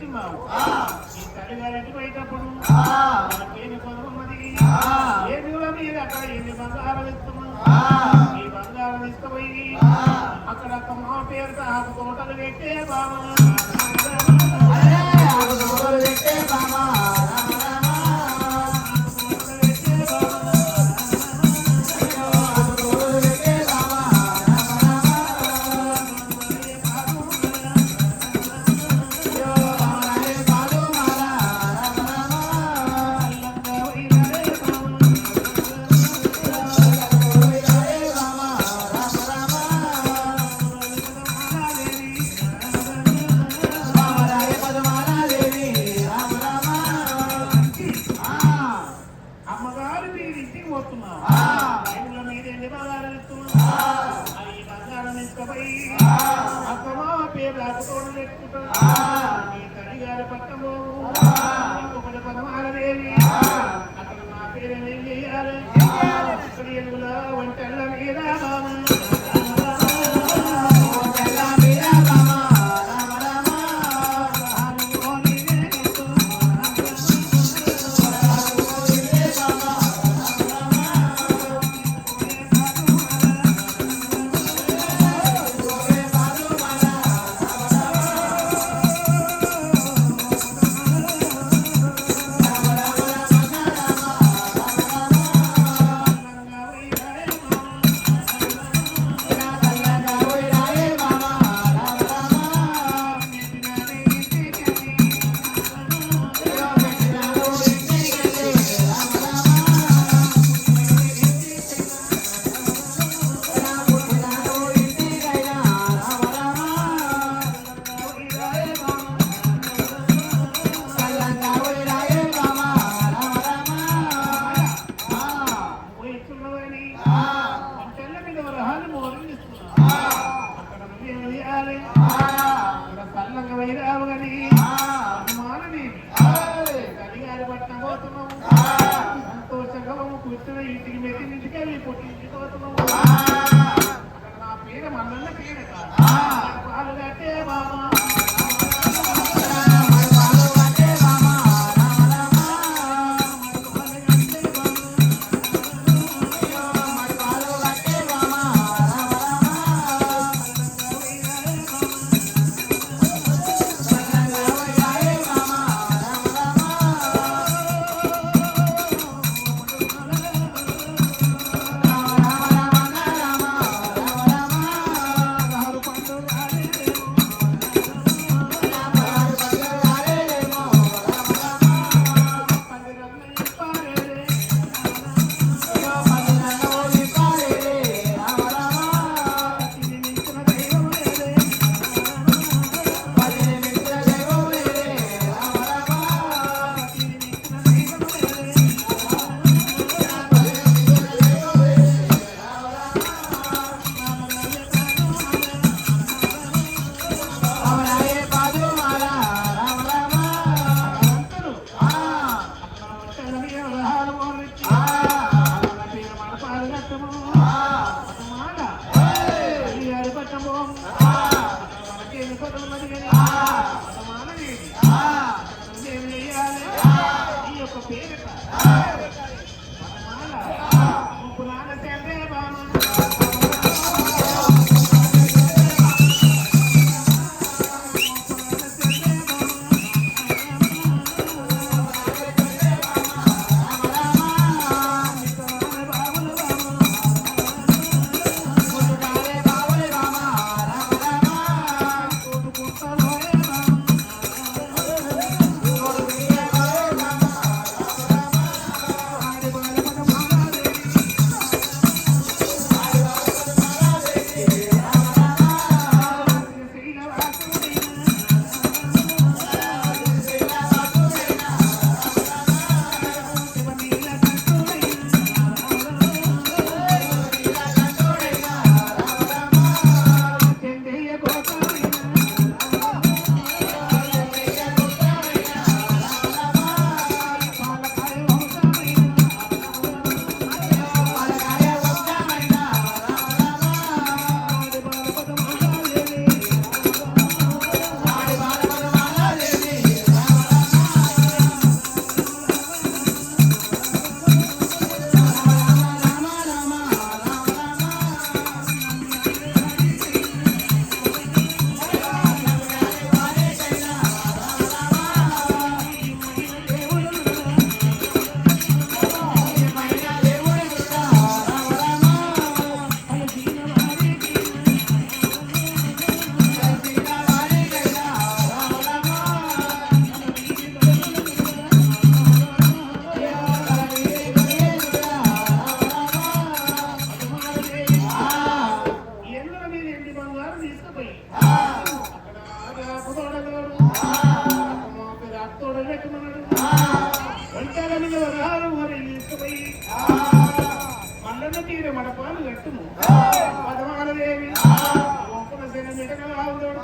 పోయిస్తున్నావు ఈ తల్లిగారింటి పోయేటప్పుడు మనకేమి కొనుక్కున్నది ఏమి మీద అక్కడ ఎన్ని బంగారం ఇస్తున్నావు ఈ బంగారం తీసుకుపోయి అక్కడ ఒక మా ఆకు తోటలు పెట్టే బాబా అమ్మగారు మీ తల్లి గారి పట్టము ఇంకొకటి పదమాలదేవి. అక్కడ నా పేరు అక్కడ పోతున్నాము. సంతోషంగా కూర్చున్న ఇంటికి మెట్టి ఇంటికి వెళ్ళి పుట్టి ఇంటికి పోతున్నాము. అక్కడ నా పేరు మల్లన్న పేరు కాదు. కట్టే బాబా. Spanish. మడపాలు కట్టుము. పదమాలదేవి ఒక్కన సెన మిడగల ఆవుదోడు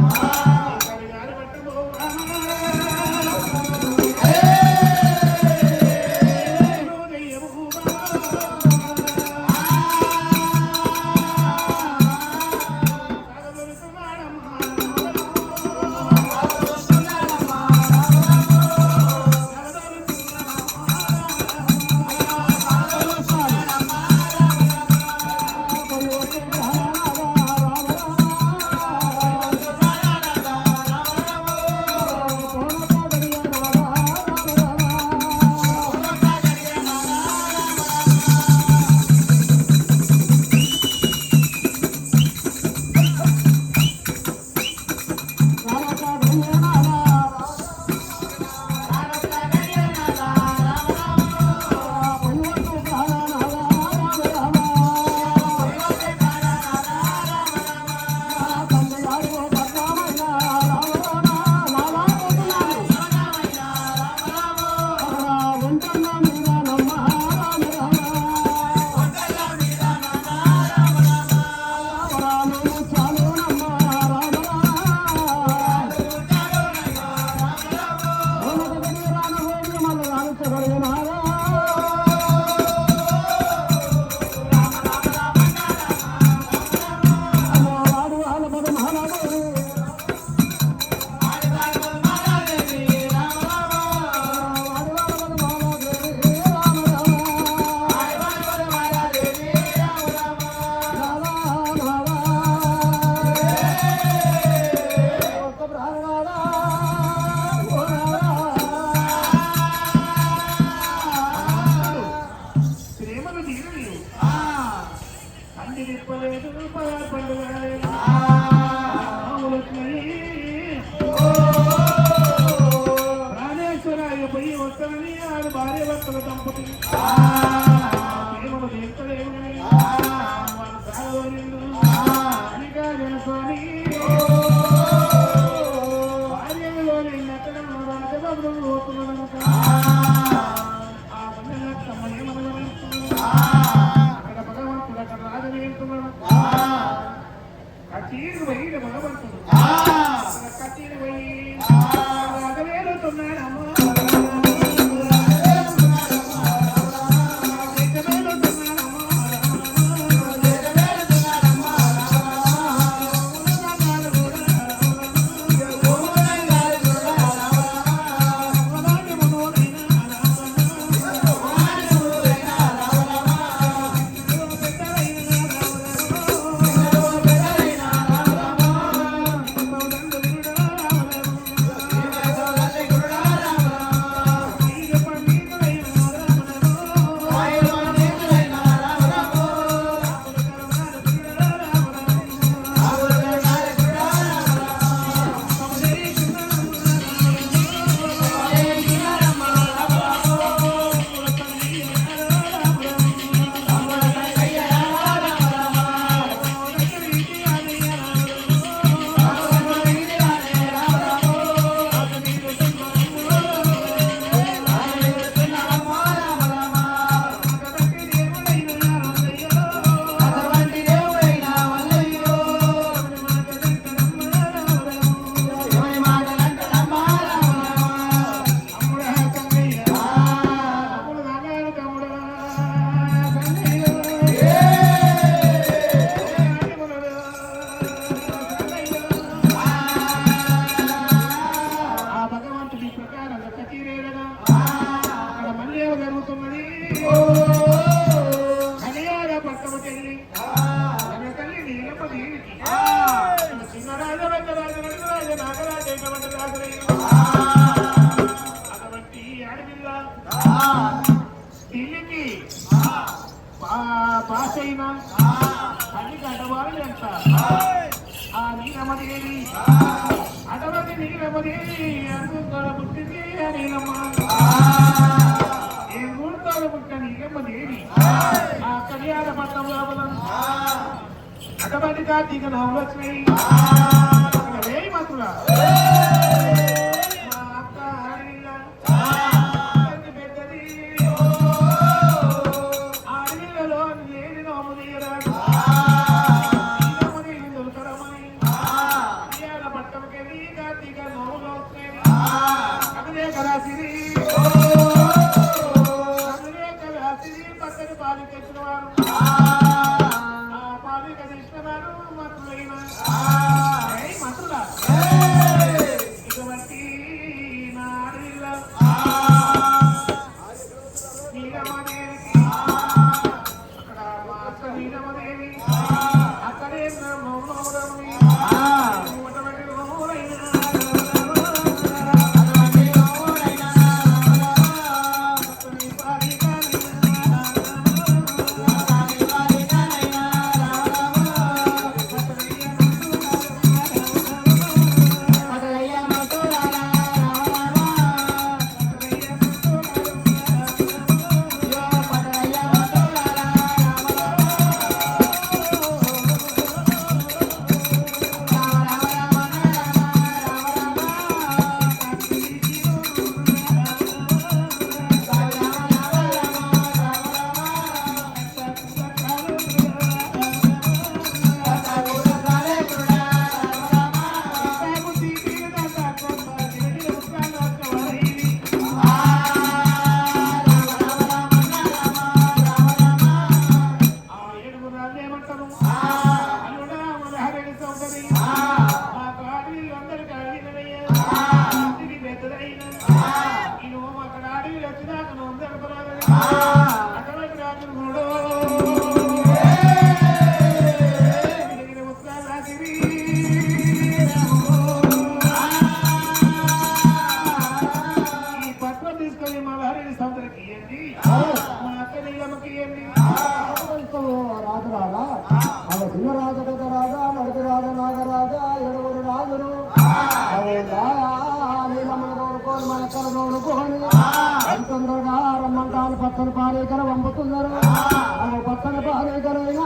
Thank you. పోతున్నాడు ఆ. వందల తమ్మని అక్కడ భగవంతుడు అక్కడ రాజు వెళ్తున్నాడు ఆ నీలమదేవి అటవటి నీలమదేవి అందుకోడ పుట్టింది నీలమ్మ ఏ గుడితోడ పుట్టిన నీలమ్మదేవి ఆ కళ్యాణ పట్టం లోపలం అటవటి కార్తీక వేయి మంత్రుల నాకు రాదా మన సింహరాజ కథ రాజా నడుకు రాజ నాగరాజా ఎడుగురు రాజును రమ్మంటాను పచ్చని పారేకర వంపుతున్నారు. పచ్చని పారేకరైనా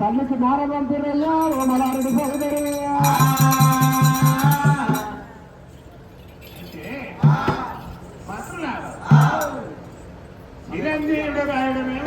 తల్లికి మార పంపిరయ్యా ఓ మలారుడు సోదరయ్యా చిరంజీవుడు రాయడమే